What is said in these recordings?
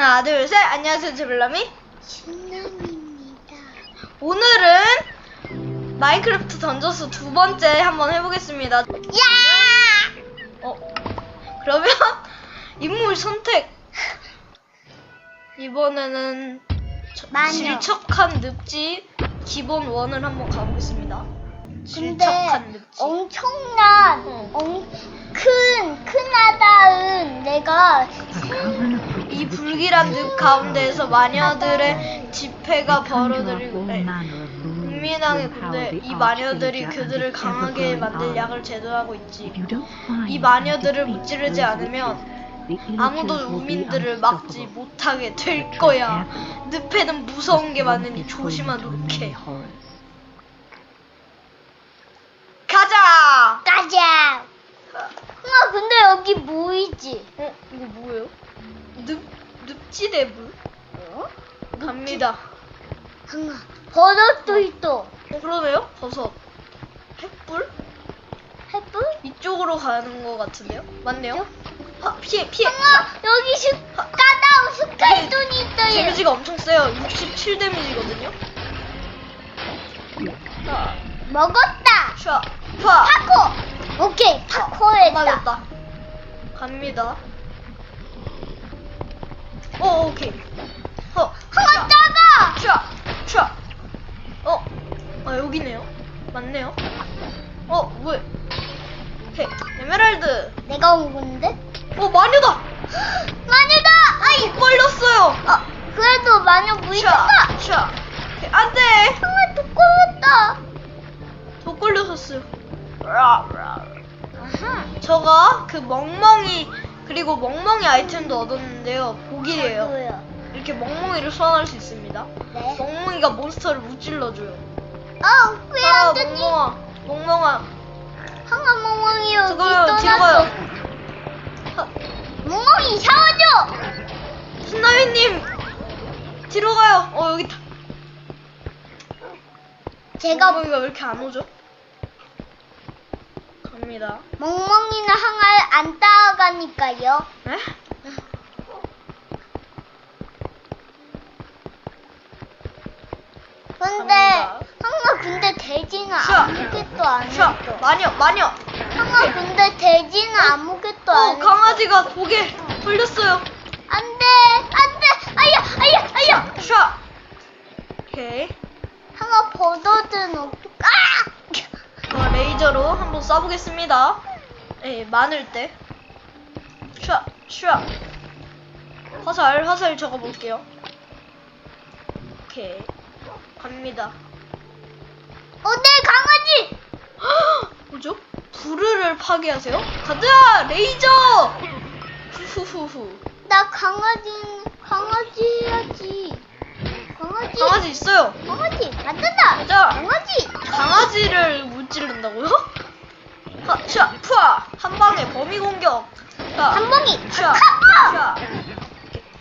하나, 둘, 셋. 안녕하세요, 제블라미. 신남입니다. 오늘은 마인크래프트 던져스 두 번째 한번 해보겠습니다. 야! 어, 그러면 인물 선택. 이번에는 저-. 질척한 늪지 기본 원을 한번 가보겠습니다. 질척한 늪지. 엄청난 어. 엄, 큰 큰하다은 내가 이 불길한 늪 가운데에서 마녀들의 집회가 벌어들이고 네. 국민왕의 군대 이 마녀들이 그들을 강하게 만들 약을 제조하고 있지. 이 마녀들을 무찌르지 않으면 아무도 우민들을 막지 못하게 될 거야. 늪에는 무서운 게 많으니 조심하도록 해. 가자! 가자. 엄마 근데 여기 보이지? 어, 이거 뭐예요? 늪, 늪지대물? 갑니다. 엄마 버섯도 있어. 어, 그러네요? 버섯. 햇불? 이쪽으로 가는 것 같은데요? 맞네요? 아, 피해, 피해! 엄마 여기 스 까다운 스카이돈이 있어요. 데미지가 엄청 세요. 67 데미지거든요? 자, 먹었다. 샤, 파! 파코. 오케이 안 파코 했다. 맞았다. 갑니다. 오, 오케이. 허, 엄마 작아. 샤, 샤. 어, 아, 여기네요. 맞네요. 어, 왜? 오케이. 에메랄드. 내가 온 건데? 어, 마녀다! 마녀다. 아이 걸렸어요! 아 그래도 마녀 샤, 무이잖아. 샤. 오케이, 안 돼! 또 꼬였다. 저 걸렸었어요. 저가 그 멍멍이, 그리고 멍멍이 아이템도 얻었는데요. 복이에요. 뭐야? 이렇게 멍멍이를 소환할 수 있습니다. 네. 멍멍이가 몬스터를 무찔러줘요. 아, 왜 아, 안 되니? 멍멍아, 멍멍아. 항아 멍멍이 여기 저거요, 뒤로 떠났어. 가요. 하, 멍멍이 샤워줘. 신나미님, 뒤로 가요. 어, 여기 있다. 제가 멍멍이가 왜 이렇게 안 오죠? 갑니다. 멍멍이는 항아를 안 따라가니까요. 에? 근데. 항아 근데 돼지는 샤. 아무것도 안 샤, 했어. 마녀, 마녀. 항아 근데 돼지는 아무것도 안 어, 했어. 강아지가 독에 걸렸어요. 안돼 안돼 아야 아야 아야. 샤. 오케이. 항아 버섯은 어떡? 아! 어, 레이저로 한번 쏴보겠습니다. 예, 많을 때. 샤, 샤. 화살, 화살 적어볼게요. 오케이. 갑니다. 어 내 강아지. 뭐죠? 부르를 파괴하세요? 가자! 레이저! 후후후후. 나 강아지 강아지 해야지. 강아지. 강아지 있어요. 강아지 맞잖아. 가자. 강아지. 강아지를 물찌른다고요? 하, 샤, 푸아! 한 방에 범위 공격. 자, 한봉이. 샤, 카보. 샤,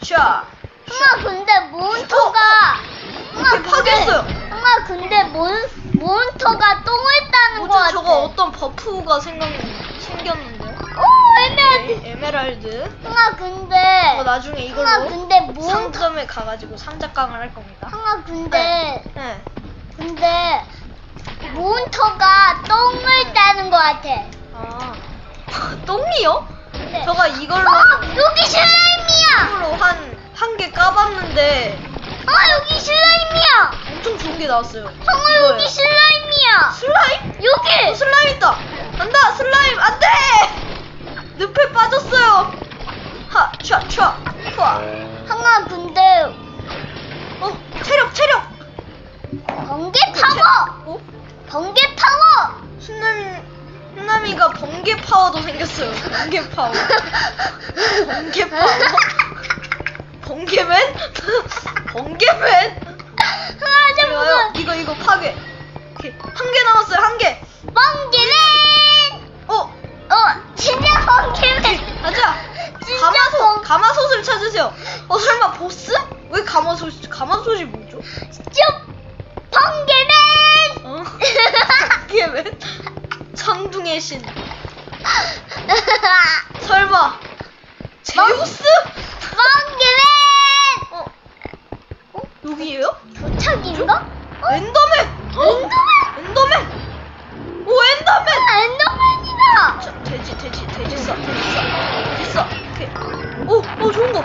샤. 엄마 근데 몬스터가 엄마 이렇게 파괴했어요. 엄마 근데 몬 몬스터가 똥을 따는 거 뭐지? 같아. 저거 어떤 버프가 생각, 생겼는데? 오 애매하지. 네, 에메랄드. 엄마 근데 어, 나중에 엄마 이걸로 근데 몬 상점에 가가지고 상작강을 할 겁니다. 엄마 근데 네. 근데 몬스터가 똥을 따는 거 같아. 아, 똥이요? 네. 저가 이걸로, 어 여기 슬라임이야. 이걸로 한, 한 개 까봤는데 엄마 여기 슬라임이야. 엄청 좋은 게 나왔어요. 이거예요. 여기 슬라임이야. 슬라임? 어, 여기. 슬라임 있다! 간다! 슬라임! 안 돼! 늪에 빠졌어요! 하, 샤, 샤, 푸아. 엄마 근데 어, 체력, 체력! 번개 파워. 어? 번개 파워. 신남이, 신남이가 번개 파워도 생겼어요. 번개 파워. 번개 파워? 번개맨? 번개맨? 아 좋아요. 잠깐. 이거, 이거 파괴. 오케이. 한 개 남았어요, 한 개. 번개맨. 어, 어 진짜 번개맨. 가자! 진짜 가마솥, 번- 가마솥을 찾으세요. 어, 설마 보스? 왜 가마솥이, 가마솥이 뭐죠? 쭉 번개맨. 어? 번개맨? 천둥의 신. 설마, 제우스? 번개맨. 여기에요? 도착인가? 어? 엔더맨! 어? 엔더맨! 엔더맨! 오 엔더맨! 아, 엔더맨이다! 자, 돼지 돼지 돼지 써 돼지 써 돼지 써 오! 오 좋은 거!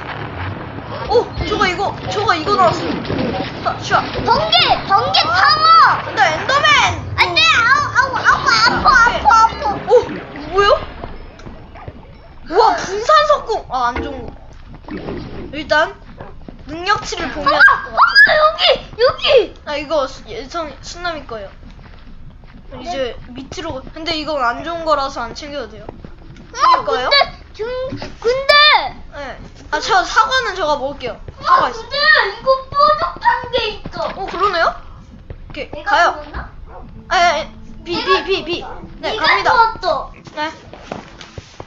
오 저거 이거 저거 이거 나왔어 슈아 번개! 번개 아, 탕어! 나 엔더맨! 안돼! 아우 아우 아우 아파 아파 아, 네. 아파 오 뭐야? 우와 분산 석궁! 아안 좋은 거 일단 능력치를 아, 보면. 아 여기 여기. 아 이거 수- 예성 순남이 거예요. 이제 밑으로. 가- 근데 이건 안 좋은 거라서 안 챙겨도 돼요. 아 거예요? 근데 중 근데. 네. 아 저 사과는 제가 먹을게요. 사과 아 있어. 근데 이거 뾰족한 게 있어. 어 그러네요? 오케이 내가 가요. 먹었나? 아비비 비 비. 네 네가 갑니다. 먹었어. 네.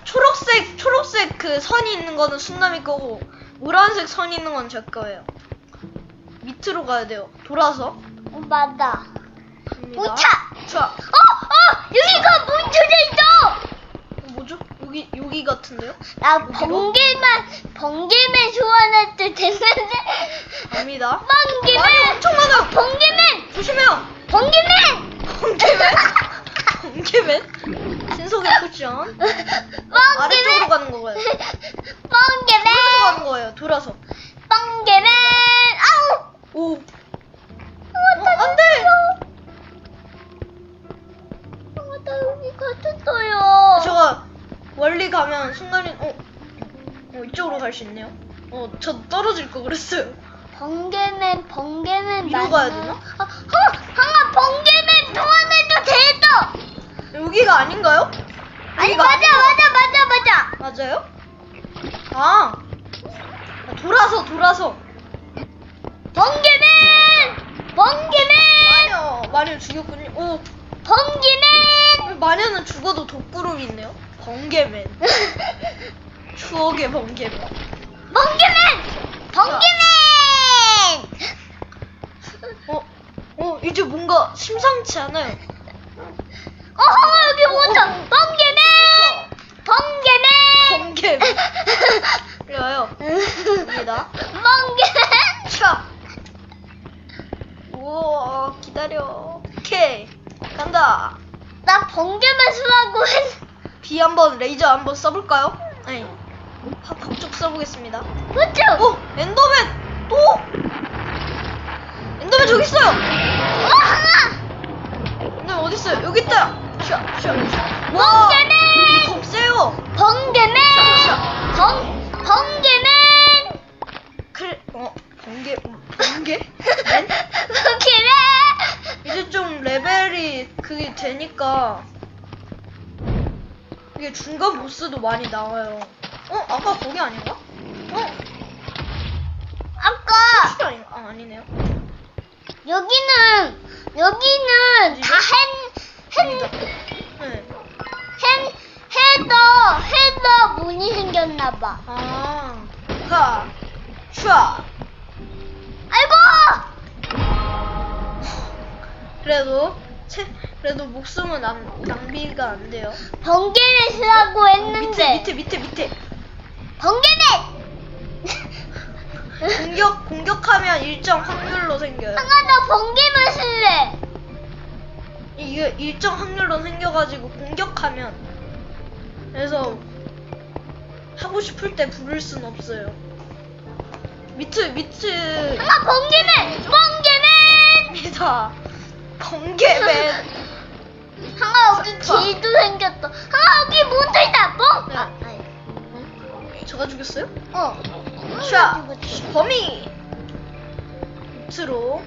초록색 초록색 그 선이 있는 거는 순남이 거고 노란색 선이 있는 건 제 거예요. 밑으로 가야 돼요. 돌아서 어, 맞아. 갑니다. 우차. 자, 어, 어, 여기가 뭉쳐져 있어. 어, 뭐죠? 여기 여기 같은데요? 나 번개만 번개맨 소환할 때 됐는데. 갑니다. 번개맨. 많이 엄청 많아요. 번개맨. 조심해요. 번개맨. 번개맨. 번개맨. 신속의 포션. 아래쪽으로 번개맨. 가는 거고요. 돌아서 번개맨. 가는 거예요. 돌아서. 번개맨. 아우. 오. 어, 안 돼. 어, 나 여기 갇혔어요. 제가 멀리 가면 순간이 어, 어 이쪽으로 갈 수 있네요. 어, 저 떨어질 거 그랬어요. 번개맨, 번개맨 위로 맞나? 가야 되나? 아, 어, 항아 번개맨 소환해도 돼도. 여기가 아닌가요? 아니 여기가 맞아? 맞아, 맞아, 맞아. 맞아요? 아, 아, 돌아서 돌아서. 번개맨, 번개맨, 마녀 마녀 죽였군요. 오, 번개맨. 마녀는 죽어도 독구름이 있네요. 번개맨. 추억의 번개맨. 번개맨, 번개맨. 어, 어 이제 뭔가 심상치 않아요. 어, 항아 여기 뭐다? 번개맨, 번개맨. 번개맨. 그래요. 갑니다. 번개맨. 차. 우와 기다려. 오케이 간다. 나 번개맨 수라고 했. 비 한번 레이저 한번 써볼까요? 아니 팍 팍쭉 써보겠습니다. 그쵸? 오 엔더맨 또 엔더맨 저기 있어요. 어. 엔더맨 어디 있어요? 여기 있다. 샤, 샤. 와, 번개맨. 겁세요. 번개맨! 샤, 번, 번개맨! 그래, 어 번개 번개? 맨? 번개맨! 이제 좀 레벨이 그게 되니까 이게 중간 보스도 많이 나와요. 어 아까 거기 아닌가? 어 아까 아닌가? 아 아니네요. 여기는 여기는 다 햄, 헤더, 헤더 문이 생겼나봐. 아, 하, 슈아. 아이고! 그래도 채, 그래도 목숨은 낭, 낭비가 안 돼요. 번개맨 쓰라고 밑에 했는데. 밑에 밑에 밑에 번개맨! 공격 공격하면 일정 확률로 생겨요. 항아, 나 번개맨 쓸래. 이게 일정 확률로 생겨가지고 공격하면 그래서 하고 싶을 때 부를 순 없어요. 미트 미트 항아, 번개맨! 번개맨! 입니다. 번개맨. 항아, 여기 자. 길도 생겼어. 항아, 여기 몬터 있다. 뻥! 네. 아, 아니. 어? 제가 죽였어요? 어. 샤 죽었지. 범위 밑으로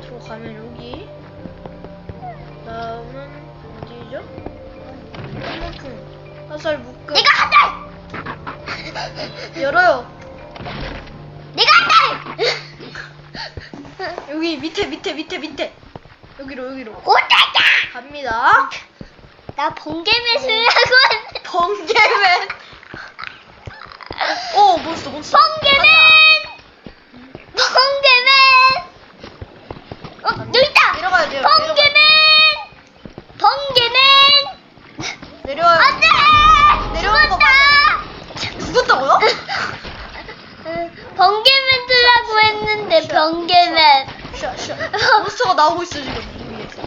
들어가면 여기 다음은 어디죠? 한문풍 화살 묶음 내가 한다! 열어요 내가 한다! 여기 밑에 밑에 밑에 밑에 여기로 여기로 오다다! 갑니다 나 번개맨 쓰려고 했는데. 번개맨 오 몬스터 몬스터 번개맨! 번개맨! 어, 여기 있다! 내려가야 돼요, 번개맨! 번개맨! 내려와요 안 돼! 내려오는 거 죽었다! 죽었다고요? 번개맨 쓰라고 했는데, 번개맨. 샤, 샤. 몬스터가 나오고 있어 지금 이 위에서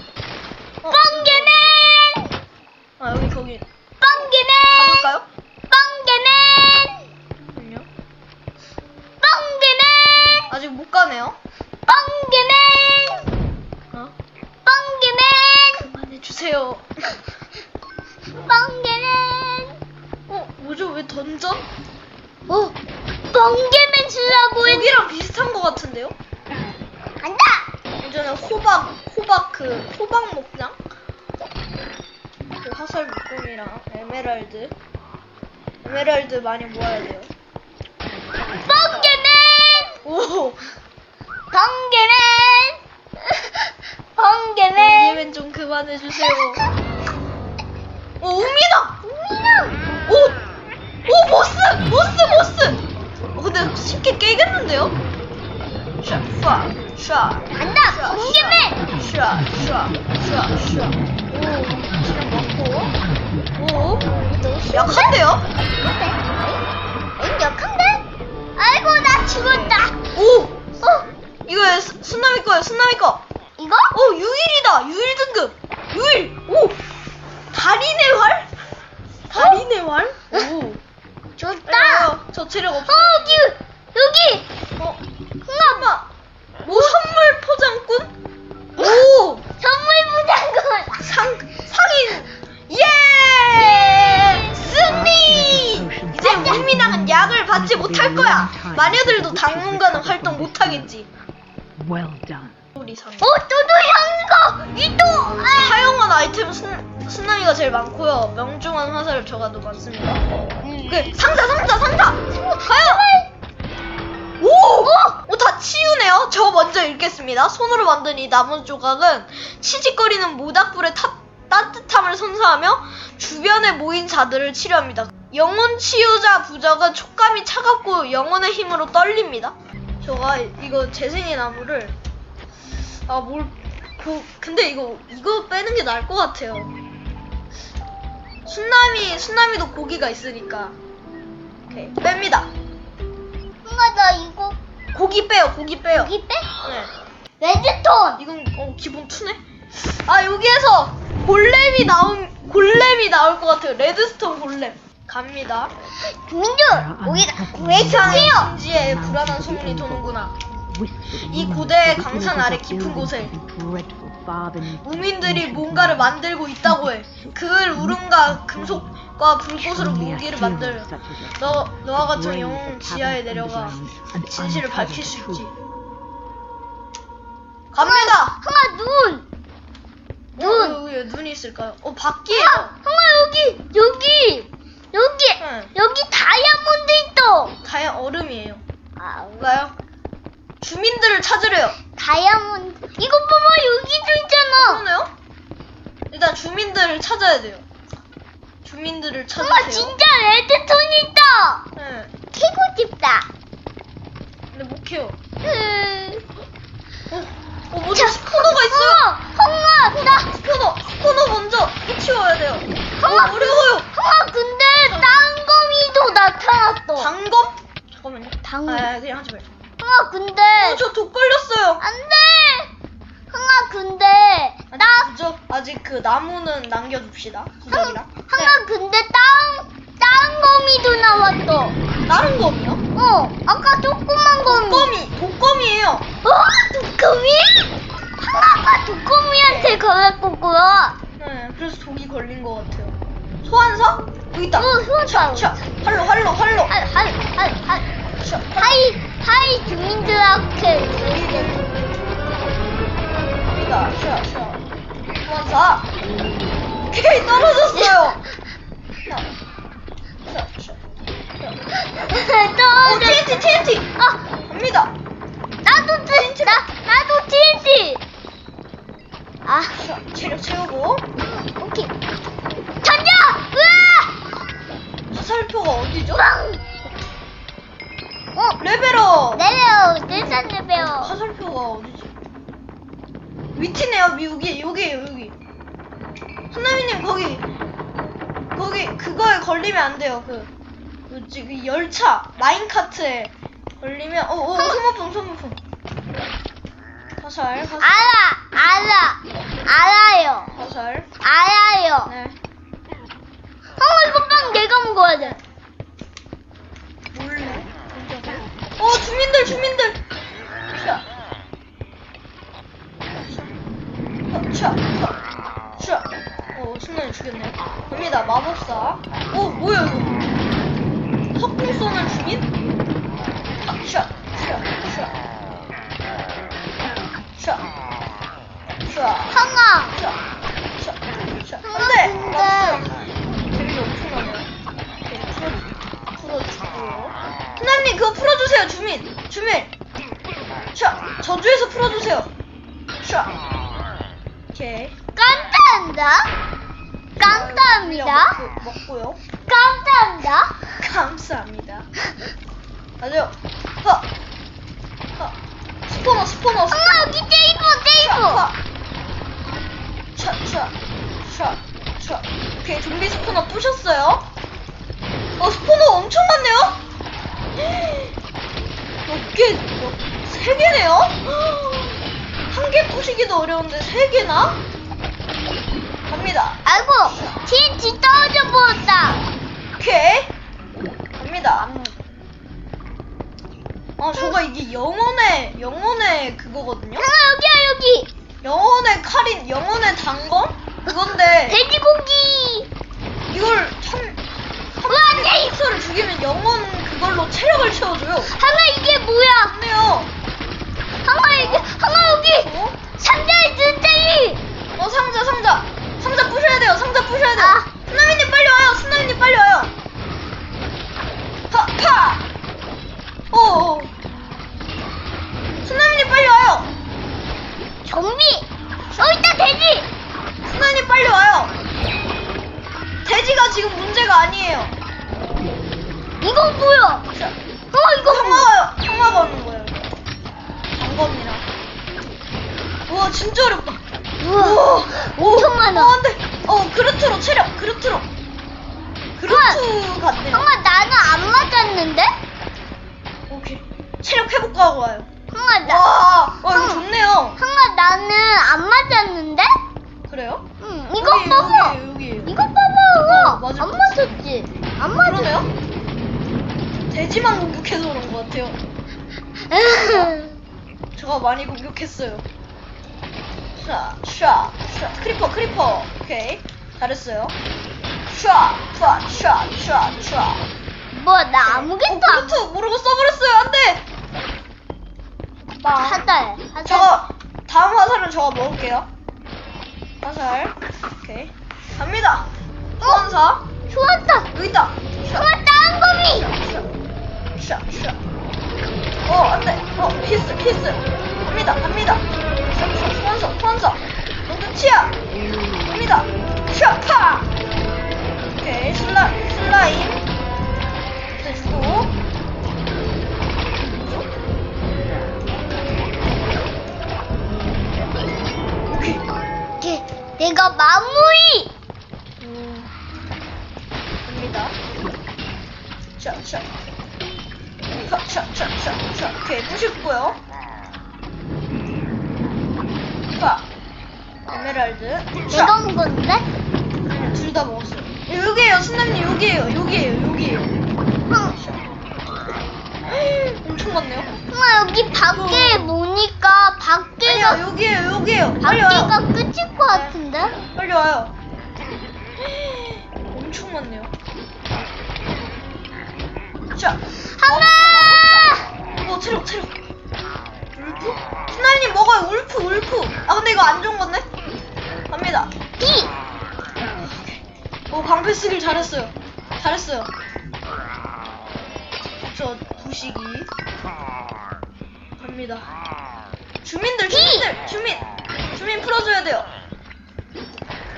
어, 번개맨! 아 여기 거기 번개맨! 가볼까요? 번개맨! 잠깐만요 하네요. 번개맨! 어? 번개맨! 그만해주세요. 번개맨! 어, 뭐죠? 왜 던져? 어, 번개맨 주라고 했 고기랑 비슷한 것 같은데요? 간다! 예전에 호박, 호박 그, 호박 목장? 그 화살 묶음이랑 에메랄드. 에메랄드 많이 모아야 돼요. 번개맨! 오! 번개맨! 번개맨! 번개맨 좀 그만해주세요. 오, 우미다! 우미는 오! 오, 보스! 보스, 보스! 어, 근데 쉽게 깨겠는데요? 샤, 샤, 샤. 간다! 번개맨! 샤, 샤, 샤, 샤. 오, 체력 많고. 오, 약한데요? 응, 약한데? 아이고, 나 죽었다! 오! 어, 이거 스- 순남이 거예요, 순남이 거. 이거? 오, 유일이다, 유일 등급. 유일! 오! 달인의 활? 달인의 활? 오. 좋다! 어, 저 체력 어, 없어. 여기! 여기! 어, 흥아마. 뭐 선물 포장꾼? 오! 선물 부장군! 상, 상인! 예! 승리! 이제 우리민당은 약을 받지 못할 거야. 마녀들도 당분간은 활동 못하겠지. Well done. 우리 상. 어, 또도 향거! 이또! 아! 사용한 아이템 순, 순남이가 제일 많고요. 명중한 화살을 저가도 많습니다. 그 상자 상자 상자! 가요! 오! 오, 다 치우네요. 저 먼저 읽겠습니다. 손으로 만든 이 나무 조각은 치직거리는 모닥불의 타, 따뜻함을 선사하며 주변에 모인 자들을 치료합니다. 영혼 치유자 부적은 촉감이 차갑고 영혼의 힘으로 떨립니다. 저가 이거 재생의 나무를 아 뭘 그, 근데 이거 이거 빼는 게 나을 것 같아요. 순남이 순남이도 고기가 있으니까 오케이 뺍니다. 뭔가 나 이거 고기 빼요 고기 빼요. 여기 빼? 네. 레드톤! 이건 어, 기본 투네. 아 여기에서 골렘이 나온 골렘이 나올 것 같아요. 레드스톤 골렘 갑니다. 민주! 여기가 왜 이상의 좋지요? 진지에 불안한 소문이 도는구나. 이 고대의 강산 아래 깊은 곳에 우민들이 뭔가를 만들고 있다고 해. 그을 울음과 금속과 불꽃으로 무기를 만들. 너 너와 같은 영웅 지하에 내려가 진실을 밝힐 수 있지. 갑니다. 형아 눈! 눈! 왜, 왜 눈이 있을까요? 어 바퀴에요. 형아 여기! 여기! 여기! 응. 여기 다이아몬드 있어! 다야 얼음이에요. 아, 뭔가요? 주민들을 찾으래요. 다이아몬드 이거 봐봐 여기도 있잖아! 그러네요? 일단 주민들을 찾아야 돼요. 주민들을 형아 찾으세요. 진짜 레드톤 있다! 네. 캐고 싶다! 근데 못 캐요. 으... 어, 어 뭐지? 스포너가 있어요. 형아! 형아! 나! 스포너, 스포너 먼저 해치워야 돼요. 어, 어려워요. 형아 근데 땅거미도 나타났어! 단검? 잠깐만요. 당- 아, 그냥 하지 말자. 형아 근데 어, 저 독 걸렸어요. 안돼! 형아 근데 아직 나 그죠? 아직 그 나무는 남겨둡시다. 형, 구석이랑. 형아 근데 땅 땅거미도 나왔어. 다른 검이요? 어 아까 조그만 거미. 독검이, 독검이에요. 어 독거미? 형아가 독거미한테 걸었고요. 네, 그래서 독이 걸린 것 같아요. 소환사? 여기 있다. 어 소환사. 자, 활로, 활로, 활로. 하하하하 자, 하이 주민들한테 여기다. 샤, 샤. 소환사. 오케이, 떨어졌어요. 자, 자, 자. 오, 또 TNT, TNT. 아 갑니다. 나도 TNT 나 나도 TNT. 아 자, 체력 채우고. 오케이. 던져! 으아! 화살표가 어디죠? 빵! 어, 레벨업. 내려, 내산 레벨. 화살표가 어디지? 위치네요, 미국이. 여기에요, 여기. 하나미님, 거기. 거기, 그거에 걸리면 안 돼요. 그, 뭐지, 그 열차, 마인카트에 걸리면, 어, 어, 소모품, 소모품. 화살, 화살, 알아, 알아, 알아요, 화살. 알아요. 네. 어, 이거 빵 내가 먹어야 돼. 어 주민들 주민들 샤 샤, 어, 신나게 죽였네. 갑니다, 마법사. 어, 뭐야, 이거. 석궁 쏘는 주민? 샤, 샤, 샤. 샤. 샤. 항아! 샤. 샤. 샤. 안 돼! 근데... 데미지 엄청나네. 풀어주고요. 하나님, 그거 풀어주세요, 주민! 주민! 샷! 저주에서 풀어주세요. 샷. 오케이. 감사합니다. 감사합니다. 먹고, 먹고요. 감사합니다. 감사합니다. 맞아요. 허. 허. 스포너, 스포너, 형아 스포너. 여기 테이블. 샷, 샷, 샷, 샷. 오케이, 좀비 스포너 부셨어요. 어, 스포너 엄청 많네요? 몇 개, 몇, 세 개네요? 한 개 부시기도 어려운데 세 개나? 갑니다. 아이고 TNT 떨어져 버렸다. 오케이. 갑니다. 아, 저거 이게 영혼의, 영혼의 그거거든요? 형아 여기야 여기. 영혼의 칼인, 영혼의 단검? 그건데, 돼지고기. 이걸 참, 우와 돼. 몬스터를 죽이면 영혼 그걸로 체력을 채워줘요. 형아 이게 뭐야? 좋네요. 형아 이게 형아 여기 어? 상자에 든다이. 어, 상자, 상자. 상자 부셔야 돼요, 상자 부셔야 돼요. 아. 스나미님 빨리 와요, 스나미님 빨리 와요. 파, 파! 어, 어. 스나미님 빨리 와요. 좀비. 어 있다 돼지. 스나님 빨리 와요. 돼지가 지금 문제가 아니에요. 이건 뭐야? 자, 어 이거 뭐야? 형아가 오는 거예요. 단검이랑. 우와 진짜 어렵다. 우와 엄청 어, 많아. 안돼. 어 그루트로 체력 그루트로. 그루트 같네요. 형아 나는 안 맞았는데? 오케이. 체력 회복하고 와요. 형아 나. 와, 와 이거 형. 좋네요. 형아 나는 안 맞았는데? 그래요? 응 이거 여기, 봐봐. 여기 여기. 이거 봐봐. 어, 맞을 안것 맞았지? 안 맞았. 그러네요. 돼지만 공격해서 그런 것 같아요. 제가 많이 공격했어요. 샤, 샤, 샤. 크리퍼, 크리퍼. 오케이. 잘했어요. 샤, 샤, 샤, 샤, 샤. 뭐나 어, 아무것도 안. 크루트 모르고 써버렸어요. 안 돼! 빵. 하달. 하달. 저거, 다음 화살은 저거 먹을게요. 화살. 오케이. 갑니다. 소환사. 좋았다. 여기 있다. 샤, 좋았다 한검이. 샤, 샤. 어, 안 돼. 어, 피스, 피스. 갑니다, 갑니다. 샤, 샤, 소환사, 소환사. 너 끝이야. 갑니다. 샤, 파! 오케이, 슬라, 슬라임. 이렇게 내가 마무리. 음, 갑니다. 샤. 오케이, 부셨고요. 파. 에메랄드. 샤. 내가 먹었는데? 아니요, 둘다 먹었어요. 여기에요, 순남님, 여기에요, 여기에요, 여기에요. 형, 엄청 많네요. 형아 여기 밖에 보니까 밖에가 아니요, 여기에요, 여기에요. 빨리 와요. 밖에가 끝일 것 같은데? 빨리 와요. 엄청 많네요. 자, 하나. 어, 체력, 체력. 울프? 순남님 먹어요, 울프, 울프. 아, 근데 이거 안 좋은 건데? 갑니다. B. 오, 방패 쓰길 잘했어요. 잘했어요. 저 부시기. 갑니다. 주민들, 주민들, 주민, 주민 풀어줘야 돼요.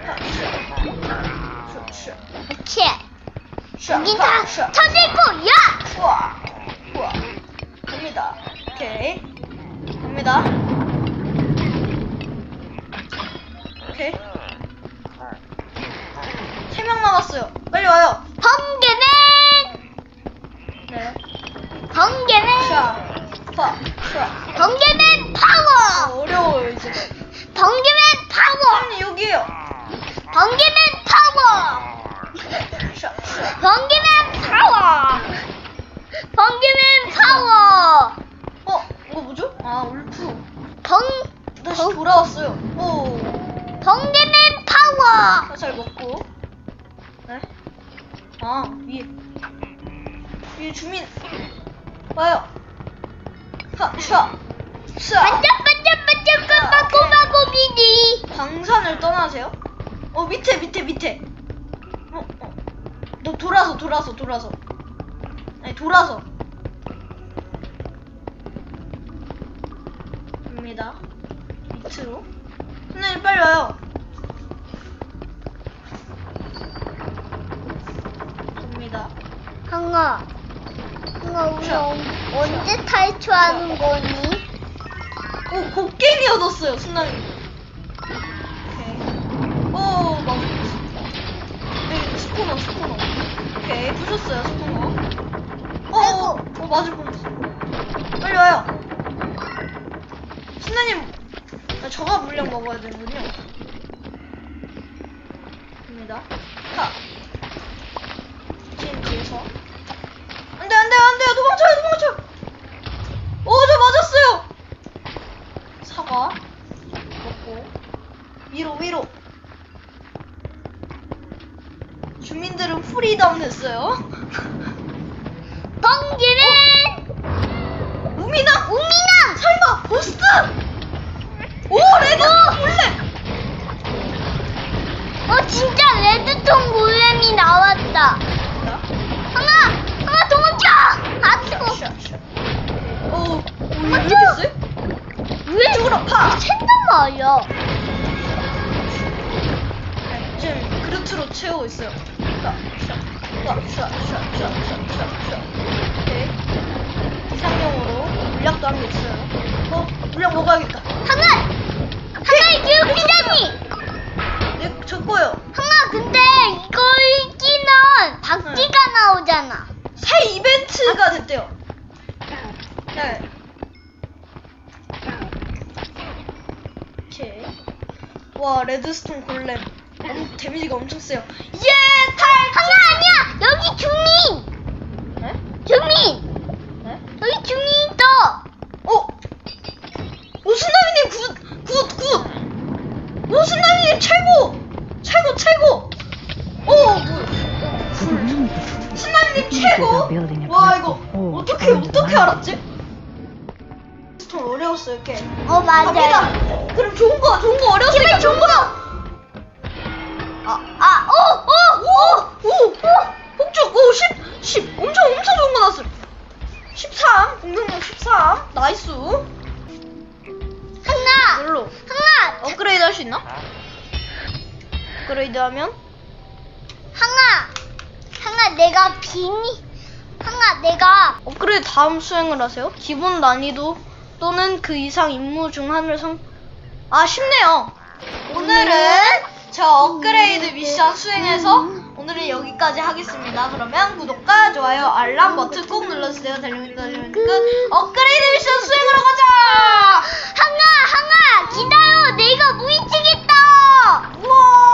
아, 슈, 슈, 오케이. 슈, 터질 거야. 우와, 우와. 갑니다. 오케이. 갑니다. 오케이. 세 명 남았어요. 빨리 와요. 번개맨. 네. 번개맨. 샤, 파, 샤. 번개맨 아, 파워. 어려워요, 이제. 번개맨 파워. 언니, 여기에요. 번개맨 파워. 번개맨 파워. 번개맨 파워. 어, 이거 뭐죠? 아, 울프. 번 다시 번- 돌아왔어요. 오, 번개맨 파워. 화살 먹고. 네? 아 위에 위에 주민 와요 하샤 샤 반짝반짝반짝 꼬마꼬마꼬미니. 광산을 떠나세요? 어 밑에 밑에 밑에. 너 돌아서 돌아서 돌아서. 아니 돌아서. 갑니다. 밑으로. 선생님 빨리 와요. 갑니다. 항아, 항아 우리 언- 언제 탈출하는 거니? 오 곡괭이 얻었어요 순나님 오케이. 오 맞아 네 스포너 스포너 오케이 부셨어요 스포너 어, 어, 어 맞을 뻔했어 빨리 와요. 순나님 아, 저가 물량 먹어야 되는군요. 갑니다. 하 지금 뒤에서. 안돼 안돼 안돼 도망쳐요 도망쳐요. 오저 맞았어요. 사과 먹고. 위로 위로 주민들은 프리덤 됐어요 번개맨! 우미나 우미나! 설마 보스 오 레드 몰래 어 진짜 레드톤 골렘이 나왔다. 항아, 항아 도망쳐! 아 뜨거. 오, 오 이거 이렇게 세? 왜 이쪽으로 파! 샌단 말이야? 네, 지금 그루트로 채우고 있어요. 이상형으로 물량도 한 개 있어요. 어? 물량 뭐가 할까? 하나! 하나 이거 피자니! 네, 저 거요. 하나 근데 이거 읽기는 박쥐가 네. 나오잖아. 새 이벤트가 됐대요. 네. 오케이. 와, 레드스톤 골렘. 엄- 데미지가 엄청 세요. 예! 탈! 항아 아니야 여기 주민, 네? 주민 네? 여기 주민 있어. 어? 오순나미님 굿! 굿! 굿! 오순나미님 최고! 최고 최고! 오! 뭐, 불. 순나미님 최고! 와 이거 어떻게 어떻게 알았지? 좀 어려웠어요 꽤어 맞아. 갑니다! 그럼 좋은 거 좋은 거 어려웠으니까 좋은 거! 오! 10! 10! 엄청 엄청 좋은 거 나왔어요 13! 공격력 13 나이스 항아, 뭘로? 항아, 업그레이드 할 수 있나? 업그레이드 하면 항아, 항아 내가 비니, 항아 내가 업그레이드 다음 수행을 하세요. 기본 난이도 또는 그 이상 임무 중 하나를 성... 아 쉽네요. 오늘은 저 업그레이드 미션 수행해서 오늘은 여기까지 하겠습니다. 그러면 구독과 좋아요, 알람 버튼 꼭 눌러주세요. 달리니까 달리니까 업그레이드 미션 수행으로 가자. 항아, 항아, 기다려. 내가 무이치겠다. 우와.